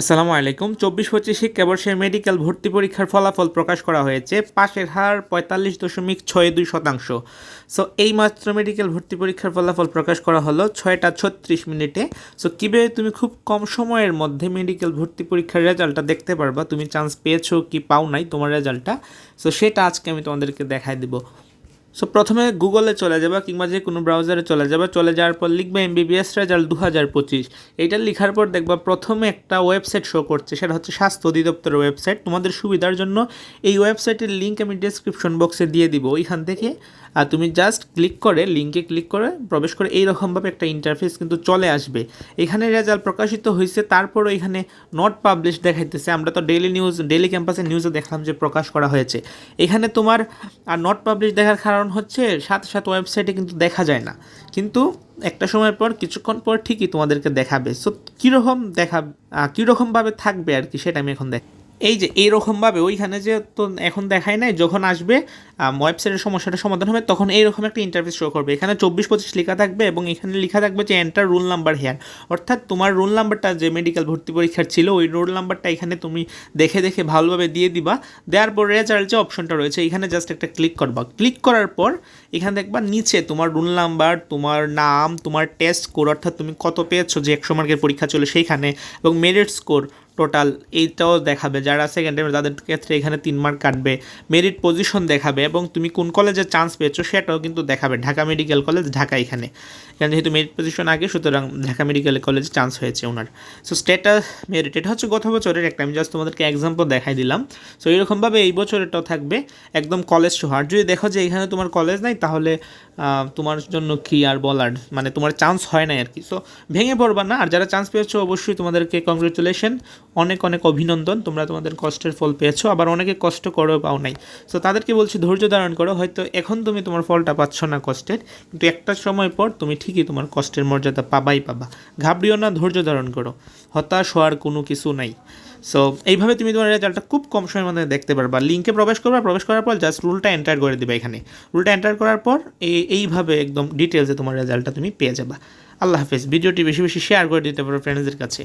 আসসালামু আলাইকুম। চব্বিশ পঁচিশ শিক্ষাবর্ষের মেডিকেল ভর্তি পরীক্ষার ফলাফল প্রকাশ করা হয়েছে। পাশের হার পঁয়তাল্লিশ দশমিক ছয় দুই শতাংশ। সো এই মাত্র মেডিকেল ভর্তি পরীক্ষার ফলাফল প্রকাশ করা হলো ছয়টা ছত্রিশ মিনিটে। সো কীভাবে তুমি খুব কম সময়ের মধ্যে মেডিকেল ভর্তি পরীক্ষার রেজাল্টটা দেখতে পারবা? তুমি চান্স পেয়েছ কি পাও নাই তোমার রেজাল্টটা? সো সেটা আজকে আমি তোমাদেরকে দেখাই দেবো। সো প্রথমে গুগলে চলে যাবা কিংবা যে কোনো ব্রাউজারে চলে যাবা। চলে যাওয়ার পর লিখবে এম এমবিবিএস রেজাল্ট দু হাজার পঁচিশ। এইটা লেখার পর দেখবা প্রথমে একটা ওয়েবসাইট শো করছে, সেটা হচ্ছে স্বাস্থ্য অধিদপ্তরের ওয়েবসাইট তোমাদের সুবিধার জন্য এই ওয়েবসাইটের লিঙ্ক আমি ডেসক্রিপশন বক্সে দিয়ে দিব ওইখান থেকে। আর তুমি জাস্ট ক্লিক করে লিঙ্কে ক্লিক করে, প্রবেশ করে এইরকমভাবে একটা ইন্টারফেস কিন্তু চলে আসবে। এখানে রেজাল্ট প্রকাশিত হয়েছে তারপরও এখানে নট পাবলিশ দেখাইতেছে। আমরা তো ডেলি নিউজ ডেলি ক্যাম্পাসের নিউজে দেখলাম যে প্রকাশ করা হয়েছে। এখানে তোমার আর নট পাবলিশ দেখার কারণ হচ্ছে সাথে সাথে ওয়েবসাইটে কিন্তু দেখা যায় না। কিন্তু একটা সময় পর, কিছুক্ষণ পর ঠিকই তোমাদেরকে দেখাবে। সো কীরকম দেখা কীরকমভাবে থাকবে আর কি, সেটা আমি এখন দেখ এই যে, এইরকমভাবে ওইখানে যে তো এখন দেখায় নাই, যখন আসবে ওয়েবসাইটের সমস্যাটা সমাধান হবে, তখন এইরকম একটা ইন্টারফেস শো করবে। এখানে চব্বিশ পঁচিশ লেখা থাকবে এবং এখানে লেখা থাকবে যে এন্টার রোল নাম্বার হেয়ার অর্থাৎ তোমার রোল নাম্বারটা যে মেডিকেল ভর্তি পরীক্ষার ছিল, ওই রোল নাম্বারটা এখানে তুমি দেখে দেখে ভালোভাবে দিয়ে দিবা। দেওয়ার পর রেজাল্ট যে অপশনটা রয়েছে, এখানে জাস্ট একটা ক্লিক করবা। ক্লিক করার পর এখানে দেখবা নিচে তোমার রোল নাম্বার তোমার নাম, তোমার টেস্ট স্কোর অর্থাৎ তুমি কত পেয়েছ যে একশো মার্কের পরীক্ষা ছিল সেইখানে, এবং মেরিট স্কোর টোটাল এইটাও দেখাবে। যারা সেকেন্ড টাইম তাদের ক্ষেত্রে এখানে তিন মার্ক কাটবে। মেরিট পজিশন দেখাবে এবং তুমি কোন কলেজে চান্স পেয়েছ সেটাও কিন্তু দেখাবে। ঢাকা মেডিকেল কলেজ ঢাকা এখানে। এখানে যেহেতু মেরিট পজিশন আগে, সুতরাং ঢাকা মেডিকেল কলেজে চান্স হয়েছে ওনার। সো স্টেটাস মেরিট এটা হচ্ছে গত বছরের একটা, আমি জাস্ট তোমাদেরকে এক্সাম্পল দেখাই দিলাম। সো এরকমভাবে এই বছরেরটাও থাকবে, একদম কলেজ সহ। আর যদি দেখো যে এখানে তোমার কলেজ নাই, তাহলে তোমার জন্য কি আর বলার? মানে তোমার চান্স হয় না আর কি। সো ভেঙে পড়বা না। আর যারা চান্স পেয়েছ, অবশ্যই তোমাদেরকে কংগ্রেচুলেশন অনেক অনেক অভিনন্দন, তোমরা তোমাদের কষ্টের ফল পেয়েছ, আবার অনেকে কষ্ট করেও পাও নাই। সো তাদেরকে বলছি, ধৈর্য ধারণ করো, হয়তো এখন তুমি তোমার ফলটা পাচ্ছ না কষ্টের, কিন্তু একটা সময় পর তুমি ঠিকই তোমার কষ্টের মর্যাদা পাবাই পাবা। ঘাবড়িও না, ধৈর্য ধারণ করো। হতাশ হওয়ার কোনো কিছু নাই। সো এইভাবে তুমি তোমার রেজাল্টটা খুব কম সময়ের মধ্যে দেখতে পারবা। লিঙ্কে প্রবেশ করবা, প্রবেশ করার পর জাস্ট রুলটা এন্টার করে দিবা এখানে। রুলটা এন্টার করার পর এই এইভাবে একদম ডিটেলসে তোমার রেজাল্টটা তুমি পেয়ে যাবা। আল্লাহ হাফেজ। ভিডিওটি বেশি বেশি শেয়ার করে দিতে পারো ফ্রেন্ডসদের কাছে।